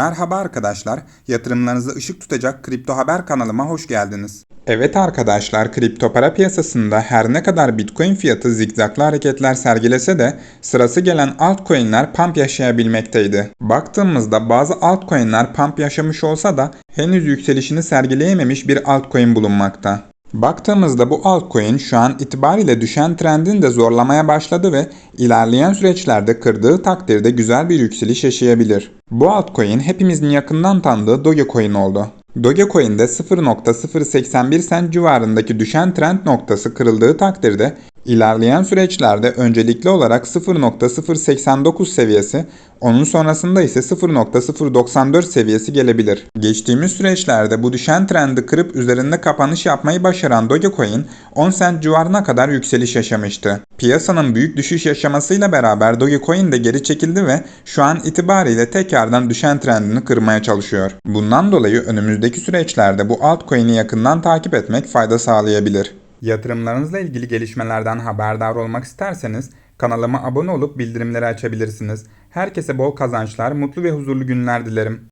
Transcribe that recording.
Merhaba arkadaşlar, yatırımlarınızı ışık tutacak Kripto Haber kanalıma hoş geldiniz. Evet arkadaşlar, kripto para piyasasında her ne kadar Bitcoin fiyatı zigzaglı hareketler sergilese de sırası gelen altcoin'ler pump yaşayabilmekteydi. Baktığımızda bazı altcoin'ler pump yaşamış olsa da henüz yükselişini sergileyememiş bir altcoin bulunmakta. Baktığımızda bu altcoin şu an itibariyle düşen trendin de zorlamaya başladı ve ilerleyen süreçlerde kırdığı takdirde güzel bir yükseliş yaşayabilir. Bu altcoin hepimizin yakından tanıdığı Dogecoin oldu. Dogecoin'de 0.081 cent civarındaki düşen trend noktası kırıldığı takdirde ilerleyen süreçlerde öncelikli olarak 0.089 seviyesi, onun sonrasında ise 0.094 seviyesi gelebilir. Geçtiğimiz süreçlerde bu düşen trendi kırıp üzerinde kapanış yapmayı başaran Dogecoin 10 cent civarına kadar yükseliş yaşamıştı. Piyasanın büyük düşüş yaşamasıyla beraber Dogecoin de geri çekildi ve şu an itibariyle tekrardan düşen trendini kırmaya çalışıyor. Bundan dolayı önümüzdeki süreçlerde bu altcoin'i yakından takip etmek fayda sağlayabilir. Yatırımlarınızla ilgili gelişmelerden haberdar olmak isterseniz kanalıma abone olup bildirimleri açabilirsiniz. Herkese bol kazançlar, mutlu ve huzurlu günler dilerim.